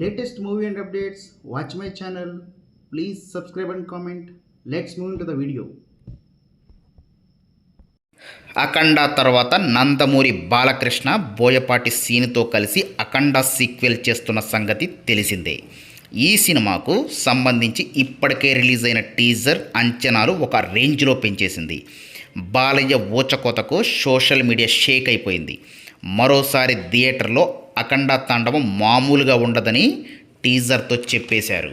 Latest movie and updates watch my channel please subscribe and comment let's move to the video Akhanda తర్వాత నందమూరి బాలకృష్ణ బోయపాటి సీన్తో కలిసి అఖండ sequel చేస్తున్న సంగతి తెలిసిందే. ఈ సినిమాకు సంబంధించి ఇప్పటికే రిలీజ్ అయిన టీజర్ అంచనాలు ఒక రేంజ్లో పెంచేసింది. బాలయ్య ఊచకోతకు సోషల్ మీడియా షేక్ అయిపోయింది. మరోసారి థియేటర్లో అఖండ తాండవం మామూలుగా ఉండదని టీజర్తో చెప్పేశారు.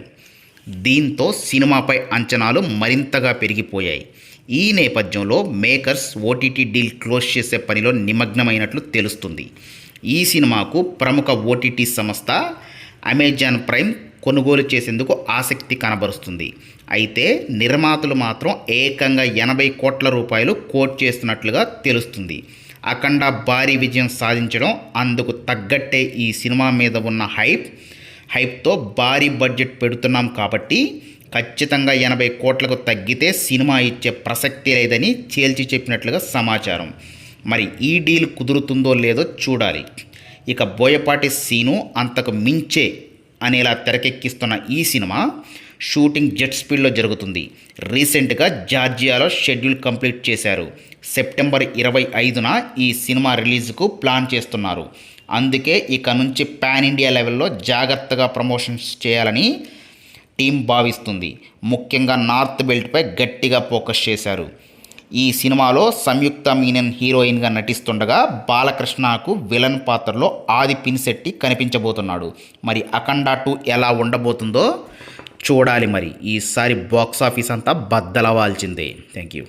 దీంతో సినిమాపై అంచనాలు మరింతగా పెరిగిపోయాయి. ఈ నేపథ్యంలో మేకర్స్ ఓటీటీ డీల్ క్లోజ్ చేసే పనిలో నిమగ్నమైనట్లు తెలుస్తుంది. ఈ సినిమాకు ప్రముఖ ఓటీటీ సంస్థ అమెజాన్ ప్రైమ్ కొనుగోలు చేసేందుకు ఆసక్తి కనబరుస్తుంది. అయితే నిర్మాతలు మాత్రం ఏకంగా ఎనభై కోట్ల రూపాయలు కోట్ చేస్తున్నట్లుగా తెలుస్తుంది. అఖండ భారీ విజయం సాధించడం అందుకు తగ్గట్టే ఈ సినిమా మీద ఉన్న హైప్. హైప్తో భారీ బడ్జెట్ పెడుతున్నాం కాబట్టి ఖచ్చితంగా ఎనభై కోట్లకు తగ్గితే సినిమా ఇచ్చే ప్రసక్తి లేదని తేల్చి చెప్పినట్లుగా సమాచారం. మరి ఈ డీల్ కుదురుతుందో లేదో చూడాలి. ఇక బోయపాటి సీను అంతకు మించే అనేలా తెరకెక్కిస్తున్న ఈ సినిమా షూటింగ్ జెట్ స్పీడ్లో జరుగుతుంది. రీసెంట్గా జార్జియాలో షెడ్యూల్ కంప్లీట్ చేశారు. సెప్టెంబర్ ఇరవై ఐదున ఈ సినిమా రిలీజ్కు ప్లాన్ చేస్తున్నారు. అందుకే ఇక నుంచి పాన్ ఇండియా లెవెల్లో జాగ్రత్తగా ప్రమోషన్స్ చేయాలని టీం భావిస్తుంది. ముఖ్యంగా నార్త్ బెల్ట్పై గట్టిగా ఫోకస్ చేశారు. ఈ సినిమాలో సంయుక్త మీనన్ హీరోయిన్గా నటిస్తుండగా బాలకృష్ణకు విలన్ పాత్రలో ఆది పిన్సెట్టి కనిపించబోతున్నాడు. మరి అఖండ టూ ఎలా ఉండబోతుందో చూడాలి మరి. ఈసారి బాక్స్ ఆఫీస్ అంతా బద్దలవాల్చిందే థ్యాంక్ యూ